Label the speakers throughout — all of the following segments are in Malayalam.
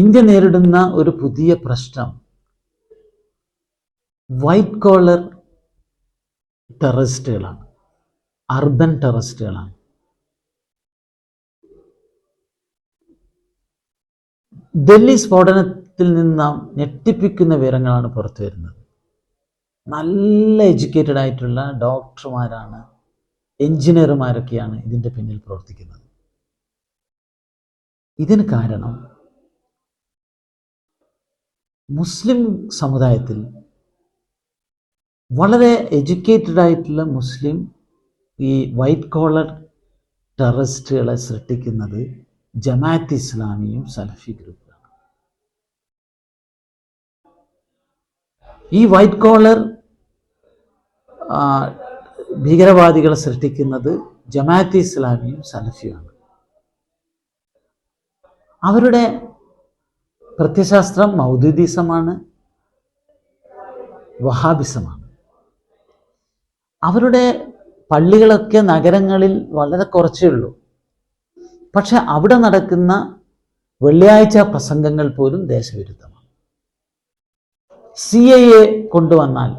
Speaker 1: ഇന്ത്യ നേരിടുന്ന ഒരു പുതിയ പ്രശ്നം. വൈറ്റ് കോളർ ടെററിസ്റ്റുകളാണ് അർബൻ ടെററിസ്റ്റുകളാണ് ഡൽഹി സ്ഫോടനത്തിൽ നിന്ന് ഞെട്ടിപ്പിക്കുന്ന വിവരങ്ങളാണ് പുറത്തു വരുന്നത്. നല്ല എഡ്യൂക്കേറ്റഡ് ആയിട്ടുള്ള ഡോക്ടർമാരാണ് എഞ്ചിനീയർമാരൊക്കെയാണ് ഇതിന്റെ പിന്നിൽ പ്രവർത്തിക്കുന്നത്. ഇതിന് കാരണം മുസ്ലിം സമുദായത്തിൽ വളരെ എഡ്യൂക്കേറ്റഡ് ആയിട്ടുള്ള മുസ്ലിം ഈ വൈറ്റ് കോളർ ടെററിസ്റ്റുകളെ സൃഷ്ടിക്കുന്നത് ജമാഅത്ത് ഇസ്ലാമിയും സലഫി ഗ്രൂപ്പുമാണ് ഈ വൈറ്റ് കോളർ ഭീകരവാദികളെ സൃഷ്ടിക്കുന്നത് ജമാഅത്ത് ഇസ്ലാമിയും സലഫിയുമാണ്. അവരുടെ പ്രത്യശാസ്ത്രം മൗദൂദിസമാണ് വഹാബിസമാണ്. അവരുടെ പള്ളികളൊക്കെ നഗരങ്ങളിൽ വളരെ കുറച്ചേ ഉള്ളൂ. പക്ഷെ അവിടെ നടക്കുന്ന വെള്ളിയാഴ്ച പ്രസംഗങ്ങൾ പോലും ദേശവിരുദ്ധമാണ്. സി ഐ എ കൊണ്ടുവന്നാൽ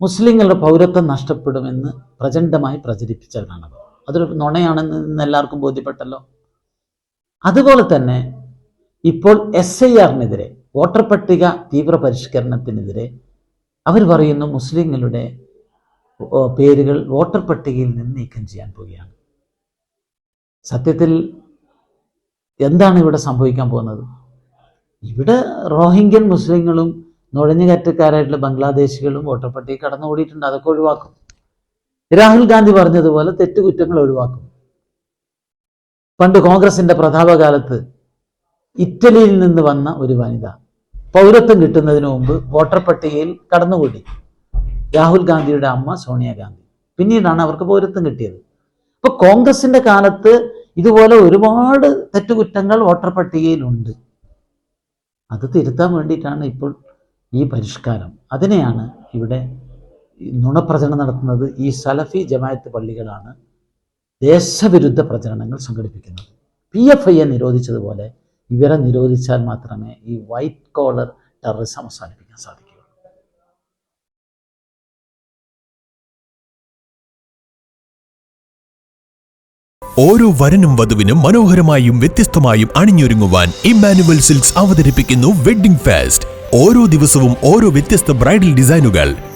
Speaker 1: മുസ്ലിങ്ങളുടെ പൗരത്വം നഷ്ടപ്പെടുമെന്ന് പ്രചണ്ഡമായി പ്രചരിപ്പിച്ചവരാണ് അവർ. അതൊരു നുണയാണെന്ന് എല്ലാവർക്കും ബോധ്യപ്പെട്ടല്ലോ. അതുപോലെ തന്നെ ഇപ്പോൾ എസ് ഐ ആറിനെതിരെ വോട്ടർ പട്ടിക തീവ്ര പരിഷ്കരണത്തിനെതിരെ അവർ പറയുന്നു മുസ്ലിങ്ങളുടെ പേരുകൾ വോട്ടർ പട്ടികയിൽ നിന്ന് നീക്കം ചെയ്യാൻ പോവുകയാണ്. സത്യത്തിൽ എന്താണ് ഇവിടെ സംഭവിക്കാൻ പോകുന്നത്? ഇവിടെ റോഹിംഗ്യൻ മുസ്ലിങ്ങളും നുഴഞ്ഞുകയറ്റക്കാരായിട്ടുള്ള ബംഗ്ലാദേശികളും വോട്ടർ പട്ടിക കടന്നു ഓടിയിട്ടുണ്ട് അതൊക്കെ ഒഴിവാക്കും. രാഹുൽ ഗാന്ധി പറഞ്ഞതുപോലെ തെറ്റുകുറ്റങ്ങൾ ഒഴിവാക്കും. പണ്ട് കോൺഗ്രസിന്റെ പ്രതാപകാലത്ത് ഇറ്റലിയിൽ നിന്ന് വന്ന ഒരു വനിത. പൗരത്വം കിട്ടുന്നതിന് മുമ്പ് വോട്ടർ പട്ടികയിൽ കടന്നുകൂടി. രാഹുൽ ഗാന്ധിയുടെ അമ്മ സോണിയാഗാന്ധി പിന്നീടാണ് അവർക്ക് പൗരത്വം കിട്ടിയത്. അപ്പൊ കോൺഗ്രസിന്റെ കാലത്ത് ഇതുപോലെ ഒരുപാട് തെറ്റുകുറ്റങ്ങൾ വോട്ടർ പട്ടികയിലുണ്ട്. അത് തിരുത്താൻ വേണ്ടിയിട്ടാണ് ഇപ്പോൾ ഈ പരിഷ്കാരം. അതിനെയാണ് ഇവിടെ നുണപ്രചരണം നടത്തുന്നത് ഈ സലഫി ജമായത്ത് പള്ളികളാണ് ദേശവിരുദ്ധ പ്രചരണങ്ങൾ സംഘടിപ്പിക്കുന്നത്. പി എഫ് ഐയെ നിരോധിച്ചതുപോലെ ഇവരെ നിരോധിച്ചാൽ മാത്രമേ ഈ വൈറ്റ് കോളർ ടെററിസം അവസാനിപ്പിക്കാൻ സാധിക്കൂ.
Speaker 2: ഓരോ വരനും വധുവിനും മനോഹരമായും വ്യത്യസ്തമായും അണിഞ്ഞൊരുങ്ങുവാൻ ഇമ്മാനുവൽ സിൽക്സ് അവതരിപ്പിക്കുന്നു വെഡ്ഡിംഗ് ഫാസ്റ്റ്. ഓരോ ദിവസവും ഓരോ വ്യത്യസ്ത ബ്രൈഡൽ ഡിസൈനുകൾ.